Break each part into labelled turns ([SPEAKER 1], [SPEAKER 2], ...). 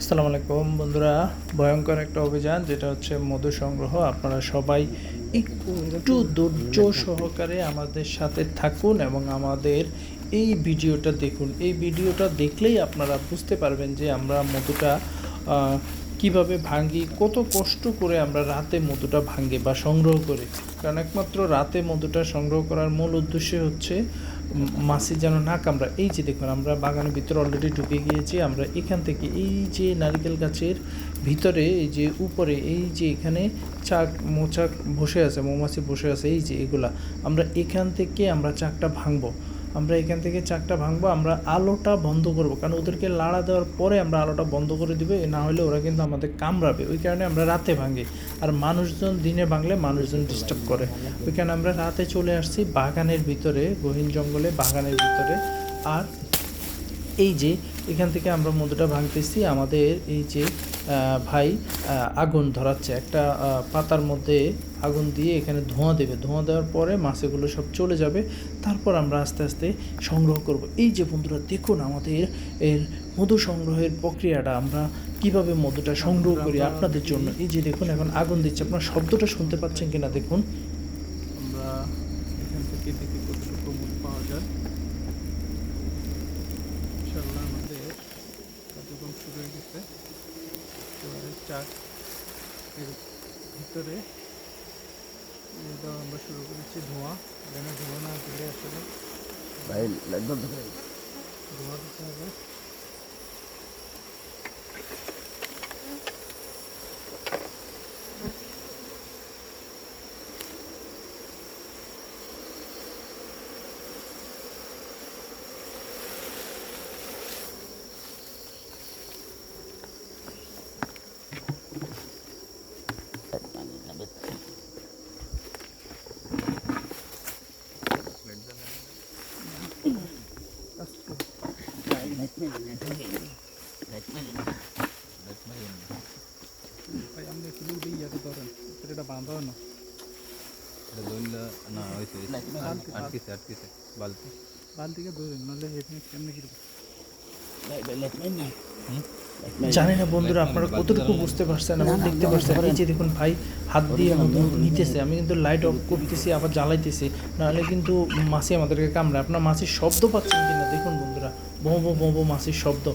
[SPEAKER 1] আসসালামু আলাইকুম বন্ধুরা। ভয়ঙ্কর একটা অভিযান, যেটা হচ্ছে মধু সংগ্রহ। আপনারা সবাই একটু ধৈর্য সহকারে আমাদের সাথে থাকুন এবং আমাদের এই ভিডিওটা দেখুন। এই ভিডিওটা দেখলেই আপনারা বুঝতে পারবেন যে আমরা মধুটা কীভাবে ভাঙ্গি কত কষ্ট করে আমরা রাতে মধুটা ভাঙ্গি বা সংগ্রহ করি কারণ একমাত্র রাতে মধুটা সংগ্রহ করার মূল উদ্দেশ্য হচ্ছে মাছি যেন না কামড়া এই যে দেখুন, আমরা বাগানের ভিতরে অলরেডি ঢুকে গিয়েছি, আমরা এখান থেকে এই যে নারিকেল গাছের ভিতরে, এই যে উপরে, এই যে এখানে চাক, মোচাক বসে আছে, মৌমাছি বসে আছে, এই যে এগুলা, আমরা এখান থেকে আমরা চাকটা ভাঙবো। আমরা এখান থেকে চাকটা ভাঙবো, আমরা আলোটা বন্ধ করব। কারণ ওদেরকে লাড়া দেওয়ার পরে আমরা আলোটা বন্ধ করে দিবে না হলে ওরা কিন্তু আমাদের কামড়াবে। ওই কারণে আমরা রাতে ভাঙি। আর মানুষজন দিনে ভাঙলে মানুষজন ডিস্টার্ব করে। ওই কারণে আমরা রাতে চলে আসছি বাগানের ভিতরে, গহীন জঙ্গলে বাগানের ভিতরে। আর এই যে, এখান থেকে আমরা মধুটা ভাঙতেছি। আমাদের এই যে ভাই আগুন ধরাচ্ছে। একটা পাতার মধ্যে আগুন দিয়ে এখানে ধোঁয়া দেবে। ধোঁয়া দেওয়ার পরে মাছেগুলো সব চলে যাবে। তারপর আমরা আস্তে আস্তে সংগ্রহ করব। এই যে বন্ধুরা, দেখুন আমাদের এর মধু সংগ্রহের প্রক্রিয়াটা। আমরা কীভাবে মধুটা সংগ্রহ করি আপনাদের জন্য। এই যে দেখুন, এখন আগুন দিচ্ছে। আপনার শব্দটা শুনতে পাচ্ছেন কিনা দেখুন। আমরা আমাদের চাক এর ভিতরে দিয়ে দেওয়া আমরা শুরু করেছি ধোঁয়া। এখানে ধোঁয়া না দিলে আসলে।
[SPEAKER 2] ভাই লাইট বন্ধ করে
[SPEAKER 1] ধোঁয়া দিতে হবে। ভাই আপনি একটু দূরে ইয়াতে ধরেন এটা বাঁধা হয় না জানি না বন্ধুরা, আপনারা কতটুকু বুঝতে পারছেন এবং দেখতে পারছেন এই যে দেখুন ভাই, হাত দিয়ে আমি নিতেছে, আমি কিন্তু লাইট অফ করতেছি, আবার জ্বালাইতেছি। নাহলে কিন্তু মাছি আমাদেরকে কামড়ে আপনার মাছির শব্দ পাচ্ছেন কিনা দেখুন বন্ধুরা। বো বো বো বো মাছির শব্দ।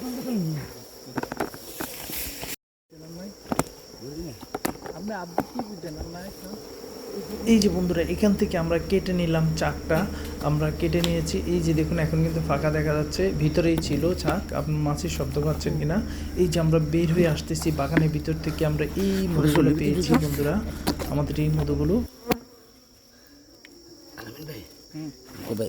[SPEAKER 2] বন্ধ করে না
[SPEAKER 1] আপনি আপনি কি বুঝেন এই যে বন্ধুরা এখান থেকে আমরা কেটে নিলাম চাকটা। আমরা কেটে নিয়েছি। এই যে দেখুন এখন কিন্তু ফাঁকা দেখা যাচ্ছে। ভিতরেই ছিল চাক আপনি মাছের শব্দ পাচ্ছেন কিনা? এই যে আমরা বের হয়ে আসতেছি বাগানের ভিতর থেকে। আমরা এই মধুগুলো পেয়েছি বন্ধুরা। আমাদের এই মধুগুলো।
[SPEAKER 2] ভাই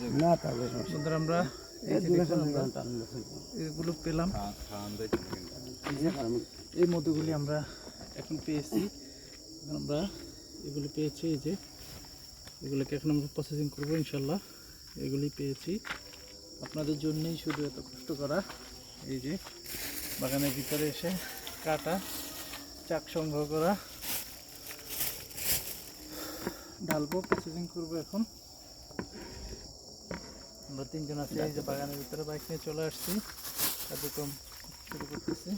[SPEAKER 3] যে না
[SPEAKER 1] আমরা এগুলো পেলাম।
[SPEAKER 3] খাওয়ান যাইতে না কিন্তু।
[SPEAKER 1] এই মধুগুলি আমরা এখন পেয়েছি। আমরা এগুলি পেয়েছি এই যে এগুলোকে এখন আমরা প্রসেসিং করব ইনশাল্লাহ এগুলি পেয়েছি। আপনাদের জন্যই শুধু এত কষ্ট করা। এই যে বাগানের ভিতরে এসে কাটা, চাক সংগ্রহ করা, ঢালবো প্রসেসিং করব এখন। আমরা তিনজন আছি, এই যে বাগানের ভিতরে বাইক নিয়ে চলে আসছি। কার্যক্রম শুরু করতেছি।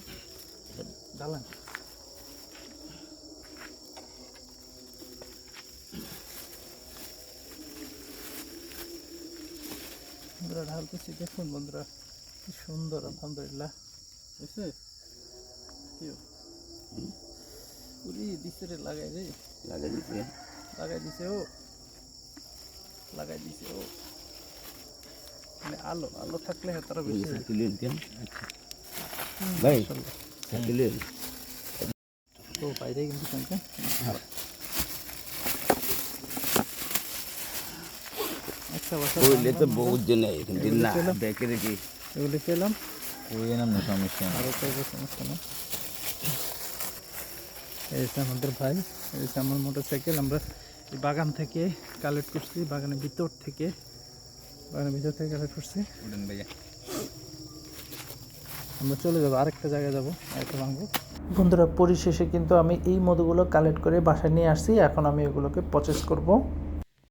[SPEAKER 4] ডালান ঢালতেছি, দেখুন বন্ধুরা। কি সুন্দর আলহামদুলিল্লাহ। বুঝছে? উরি দিছে রে লাগাই রে।
[SPEAKER 2] লাগাই দিছে।
[SPEAKER 4] লাগাই দিছে ও। লাগাই দিছে ও। মানে আলো আলো থাকলে তারা
[SPEAKER 2] ওই
[SPEAKER 4] বেশি
[SPEAKER 2] সাইকেলের কেন ভাই সাইকেলের
[SPEAKER 4] তো বাইরে কিন্তু শুনছেন একটা বছর
[SPEAKER 2] কইলে তো বহুত জনে কিন্তু না। দেখে দেখি।
[SPEAKER 4] এগুলি পেলাম
[SPEAKER 3] নাম না সমস্যা
[SPEAKER 4] আরও সমস্যা না এই আমাদের ভাই এই আমার মোটর সাইকেল আমরা এই বাগান থেকে কালেক্ট করছি বাগানের ভিতর থেকে। বাগানের ভিতর থেকে কালেক্ট করছি।
[SPEAKER 3] ভাইয়া।
[SPEAKER 4] আমরা চলে যাব আরেকটা জায়গায় যাব আরেকটা ভাঙবো। বন্ধুরা পরিশেষে কিন্তু আমি এই মধুগুলো কালেক্ট করে বাসায় নিয়ে আসছি এখন আমি এগুলোকে প্রসেস করব।